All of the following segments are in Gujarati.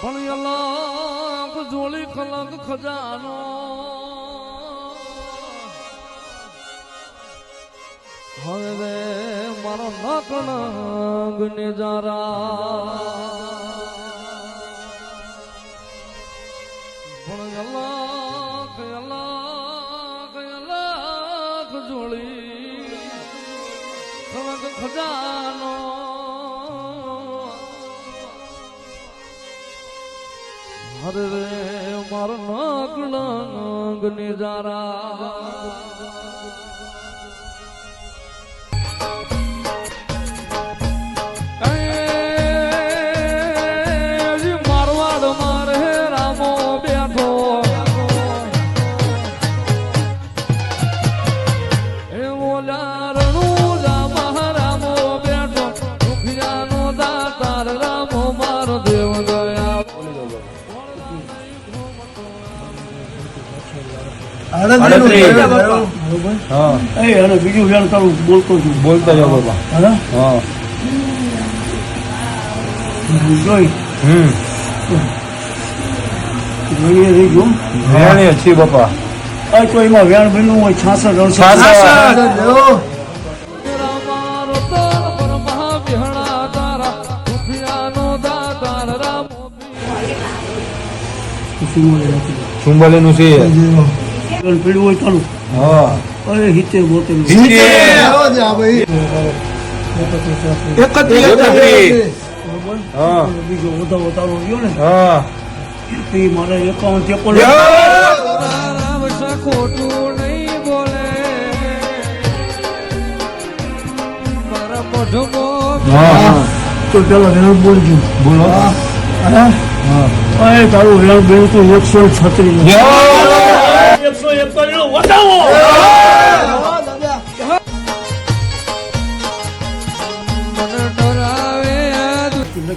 પણ અલાક જોડી ખલક ખજાનો. હવે મારો નકણંગ નજારા પણ અલાક અલાક અલાક જોડી ખલક ખજાનો. હરે મારા નાગ નાગ નિજારા બીજું વેણ કરું બોલતો છું. બોલતા હા? જોઈ. હમ. જોઈએ રહી ગયું. વેણીએ છીએ બાપા. આ તો એમાં વેણ બન્યું હોય છાસઠ અડસઠ. ચુંબાલીનું છે. વેણ હોય ચાલુ. હા. અરે હિતે બોતેર એકત્રીસ હા. બીજો વધારો તારો રહ્યો ને. હા. એ મારે એકાવન ત્રેપન. ખોટું નહીં બોલે મારા તો પેલા વેણ બોલો. હા. અરે તારું બેન તો એકસો છત્રીસ. એકસો એકતાલીસ વધાવો! મને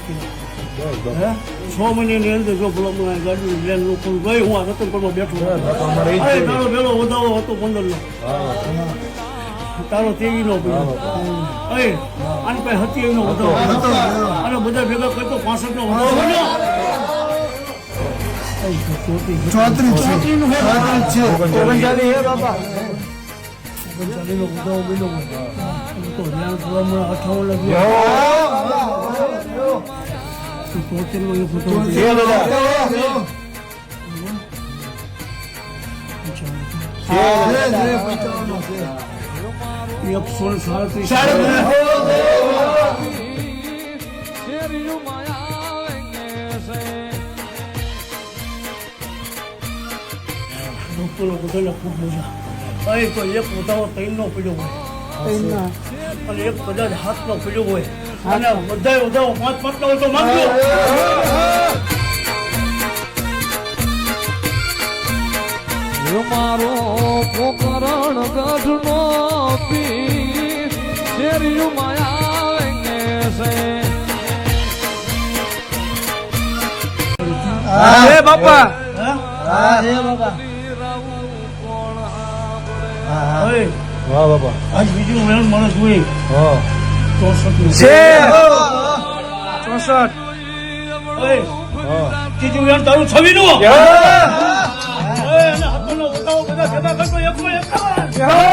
છ મહિનાની અંદર જો બ્લોકમાં ગાડી લેન લોકો ગઈ હું આ રતનપુરમાં બેઠો તારો વેલો વધાવો હતો પંદર નો તારો તેવી નો પડ્યો અરે આની હતી એનો વધાવો અને બધા ભેગા કરતો પાસઠ નો વધાવો બન્યો. ચોત્રીસ. એકસો સાડત્રીસ લોકોનો બધાને ખૂબ તો એક વધારો ત્રણનો પડ્યો હોય અને એક કદાચ હાથનો પડ્યો હોય અને બધાય વધારો પાંચ પાંચ હોય તો મારો પોકરણ ગઢનો પી શેરિયું બાપા. હે? બાપા. વાહ બાપા. આજ બીજું મેળ માણસ હોય હા. ચોસઠ. છે. ચોસઠ. હા. ત્રીજું મેળ તારું છવી નું બધા ભેગા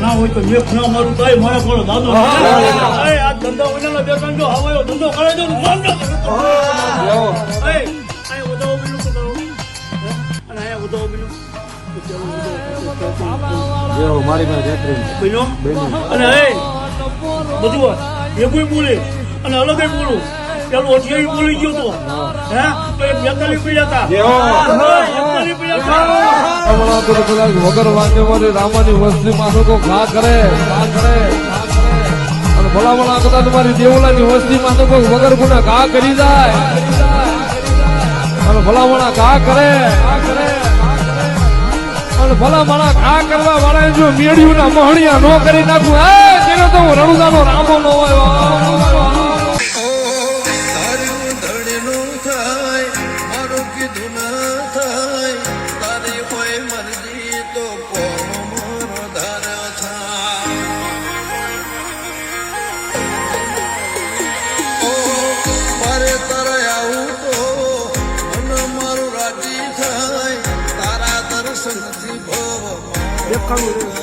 ના હોય એ બધું હોય. ભેગું બોલે અને અલગ બોલું પેલું અઠિયાવી બોલી ગયો તો વગર વાંચે રામાની વસ્તી માં ઘા કરે ઘા કરે અને ભલા ભલા કદાચ તમારી દેવલાની વસ્તી માં વગર ગુના ઘા કરી જાય. અને ભલા ભલા ઘા કરે અને ભલા ભલા ઘા કરવા વાળા જો મેળ્યું ના મહણિયા નો કરી નાખું. હે તેને તો હું રણુદાનો રામો નો હોય. conquerors.